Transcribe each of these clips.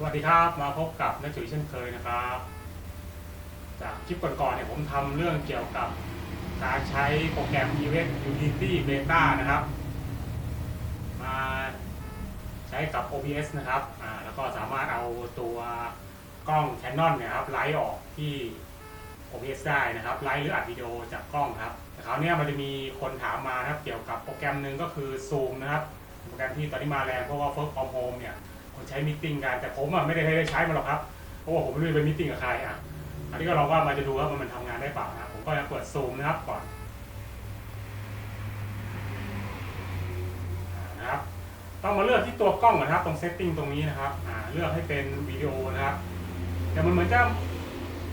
สวัสดีครับมาพบกับนักจุ๋ยเช่นเคยนะครับ จากคลิปก่อนๆเนี่ยผมทำเรื่องเกี่ยวกับการใช้โปรแกรม Event Unity Beta นะครับ มาใช้กับ OBS นะครับอ่าแล้วก็สามารถเอาตัวกล้อง Canon เนี่ยครับไลท์ออกที่ OBS ได้นะครับไลท์หรืออัดวิดีโอจากกล้องครับแต่คราวนี้มันจะมีคนถามมานะครับเกี่ยวกับโปรแกรมหนึ่งก็คือ Zoom นะครับโปรแกรมที่ตอนนี้มาแรงเพราะว่า Work from Home เนี่ย ใช้มิ팅กันแต่ผมอะไม่ได้ได้ใช้มันหรอกครับเพราะว่าผมไม่รู้จะไปมิ팅กับใครอะอันนี้ก็ลองว่ามันจะดูว่ามันทำงานได้เปล่านะครับผมก็จะเปิด Zoom นะครับก่อนอ่านะครับต้องมาเลือกที่ตัวกล้องก่อนนะครับ ตรง Setting ตรงนี้นะครับอ่าเลือกให้เป็นวิดีโอนะครับแต่มันเหมือนจะ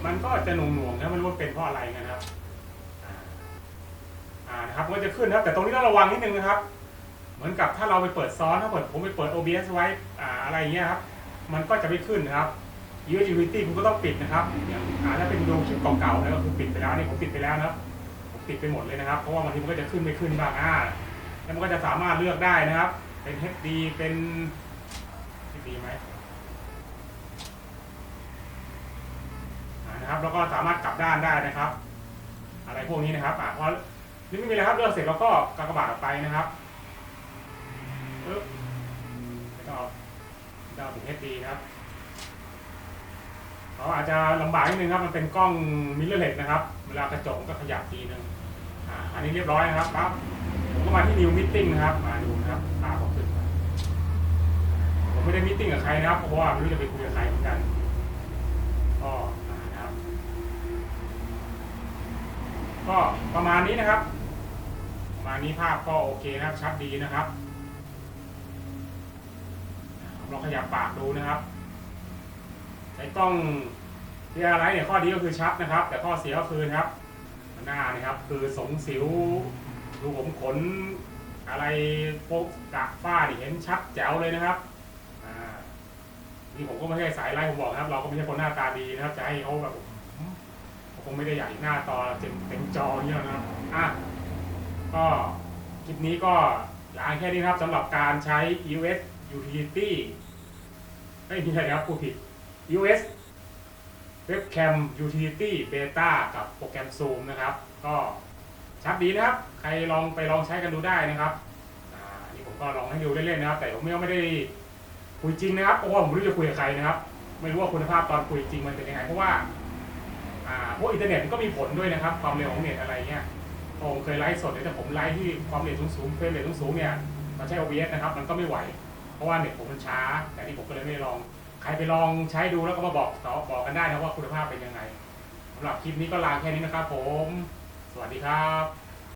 มันก็จะหน่วงๆนะไม่รู้ว่าเป็นเพราะอะไรนะครับอ่านะครับก็จะขึ้นนะครับ แต่ตรงนี้ต้องระวังนิดนึงนะครับ เหมือนกับถ้าเราไปเปิดซ้อนถ้าเปิดผมไปเปิด OBS ไว้อ่า อะไรเงี้ยครับ มันก็จะไม่ขึ้นนะครับ Unity คุณก็ต้องปิดนะครับอย่างอ่าถ้าเป็นดูคลิปเก่าๆนะก็คือปิดไปแล้วนี่ผมปิดไปแล้วนะครับผมปิดไปหมดเลยนะครับ เพราะว่าบางทีมันก็จะขึ้นไม่ขึ้นบ้างอ่าแล้วมันก็จะสามารถเลือกได้นะครับ เป็น HD เป็น HD ไหมอ่านะครับ แล้วก็สามารถกลับด้านได้นะครับ อะไรพวกนี้นะครับอ่าพอนี่ไม่มีอะไรครับเลือกเสร็จแล้วก็กากบาทออกไปนะครับปึ๊บ ดาวถึง HD นะครับเขาอาจจะลำบากนิดนึงครับ มันเป็นกล้องมิเรอร์เลสนะครับ เวลากระจกก็ขยับทีนึงอ่าอันนี้เรียบร้อยนะครับปั๊บผมก็มาที่ New Meeting นะครับ มาดูนะครับภาผมขึ้นผมไม่ได้มิ팅กับใครนะครับ เพราะว่าไม่รู้จะไปคุยกับใครเหมือนกันก็อ่านะครับ ก็ประมาณนี้นะครับ ประมาณนี้ภาพก็โอเคนะครับ ชัดดีนะครับ ลองขยับปากดูนะครับใช้กล้องที่อะไรเนี่ยข้อดีก็คือชัดนะครับ แต่ข้อเสียก็คือนะครับ หน้านะครับคือสงสิวดูผมขนอะไรโปกกะฝ้านี่เห็นชัดแจ๋วเลยนะครับนี่ผมก็ไม่ใช่สายไล่ผมบอกนะครับ เราก็ไม่ใช่คนหน้าตาดีนะครับจะให้เขาแบบผมคงไม่ได้อยากหนหน้าตอเต็มเต็มจออย่างเงี้ยนะครับอะก็คลิปนี้ก็ลาแค่นี้ครับสำหรับการใช้ US Utility ไม่มีอะไรครับผู้ผิด US Webcam Utility Beta กับโปรแกรม Zoom นะครับ ก็ชัดดีนะครับ ใครลองไปลองใช้กันดูได้นะครับอ่านี่ผมก็ลองให้ดูเล่นๆนะครับ แต่ผมไม่ได้คุยจริงนะครับเพราะว่าผมไม่รู้จะคุยกับใครนะครับ ไม่รู้ว่าคุณภาพตอนคุยจริงมันเป็นยังไงเพราะว่าอ่าพวกอินเทอร์เน็ตมันก็มีผลด้วยนะครับ ความเร็วของเน็ตอะไรเงี้ยผมเคยไลฟ์สดแต่ผมไลฟ์ที่ความเร็วสูงๆเฟรมเรทสูงๆเนี่ยมันใช้ OBS นะครับ มันก็ไม่ไหว เพราะว่าเน็ตผมมันช้า แต่นี่ผมก็เลยไม่ได้ลอง ใครไปลองใช้ดูแล้วก็มาบอกต่อบอกกันได้นะว่าคุณภาพเป็นยังไงสำหรับคลิปนี้ก็ลาแค่นี้นะครับผม สวัสดีครับ